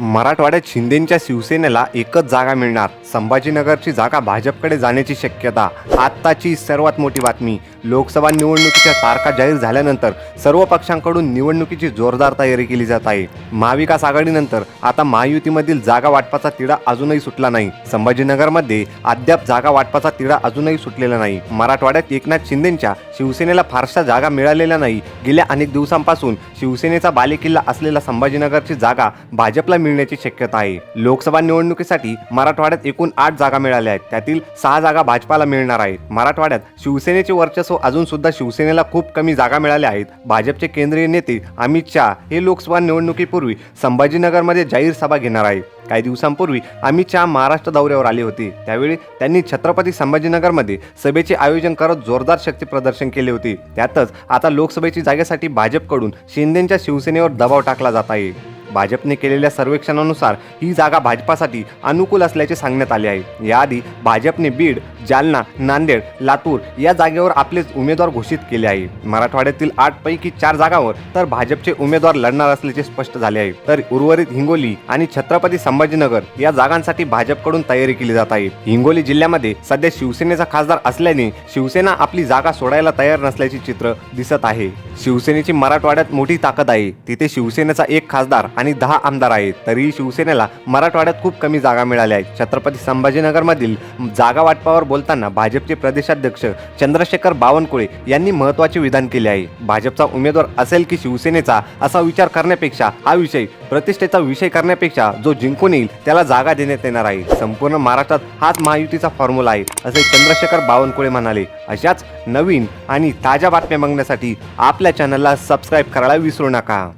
मराठवाड्यात शिंदेच्या शिवसेनेला एकच जागा मिळणार. संभाजीनगरची जागा भाजपकडे जाण्याची शक्यता. आत्ताची सर्वात मोठी बातमी. लोकसभा निवडणुकीच्या तारखा जाहीर झाल्यानंतर सर्व पक्षांकडून निवडणुकीची जोरदार तयारी केली जात आहे. महाविकास आघाडीनंतर आता महायुतीमधील जागा वाटपाचा तिढा अजूनही सुटला नाही. संभाजीनगरमध्ये अद्याप जागा वाटपाचा तिढा अजूनही सुटलेला नाही. मराठवाड्यात एकनाथ शिंदेच्या शिवसेनेला फारशा जागा मिळालेल्या नाही. गेल्या अनेक दिवसांपासून शिवसेनेचा बालेकिल्ला असलेला संभाजीनगरची जागा भाजपला मिळण्याची शक्यता आहे. लोकसभा निवडणुकीसाठी मराठवाड्यात एकूण आठ जागा मिळाल्या आहेत. त्यातील सहा जागा भाजपाला मिळणार आहेत. मराठवाड्यात शिवसेनेचे वर्चस्व अजून सुद्धा शिवसेनेला खूप कमी जागा मिळाल्या आहेत. भाजपचे केंद्रीय नेते अमित शहा हे लोकसभा निवडणुकीपूर्वी संभाजीनगरमध्ये जाहीर सभा घेणार आहेत. काही दिवसांपूर्वी अमित शहा महाराष्ट्र दौऱ्यावर आले होते. त्यावेळी त्यांनी छत्रपती संभाजीनगरमध्ये सभेचे आयोजन करत जोरदार शक्ती प्रदर्शन केले होते. त्यातच आता लोकसभेची जागेसाठी भाजपकडून शिंदेच्या शिवसेनेवर दबाव टाकला जात आहे. भाजपने केलेल्या सर्वेक्षणानुसार ही जागा भाजपासाठी अनुकूल असल्याचे सांगण्यात आले आहे. याआधी भाजपने बीड जालना नांदेड लातूर या जागेवर आपलेच उमेदवार घोषित केले आहे. मराठवाड्यातील आठ पैकी चार जागांवर तर भाजपचे उमेदवार लढणार असल्याचे स्पष्ट झाले आहे. तर उर्वरित हिंगोली आणि छत्रपती संभाजीनगर या जागांसाठी भाजपकडून तयारी केली जात आहे. हिंगोली जिल्ह्यामध्ये सध्या शिवसेनेचा खासदार असल्याने शिवसेना आपली जागा सोडायला तयार नसल्याचे चित्र दिसत आहे. शिवसेनेची मराठवाड्यात मोठी ताकद आहे. तिथे शिवसेनेचा एक खासदार आणि दहा आमदार आहेत. तरीही शिवसेनेला मराठवाड्यात खूप कमी जागा मिळाल्या आहेत. छत्रपती संभाजीनगरमधील जागा वाटपावर बोलताना भाजपचे प्रदेशाध्यक्ष चंद्रशेखर बावनकुळे यांनी महत्त्वाचे विधान केले आहे. भाजपचा उमेदवार असेल की शिवसेनेचा असा विचार करण्यापेक्षा हा विषय प्रतिष्ठेचा विषय करण्यापेक्षा जो जिंकून येईल त्याला जागा देण्यात येणार आहे. संपूर्ण महाराष्ट्रात हाच महायुतीचा फॉर्म्युला आहे असे चंद्रशेखर बावनकुळे म्हणाले. अशाच नवीन आणि ताज्या बातम्या बघण्यासाठी आपल्या चॅनलला सबस्क्राईब करायला विसरू नका.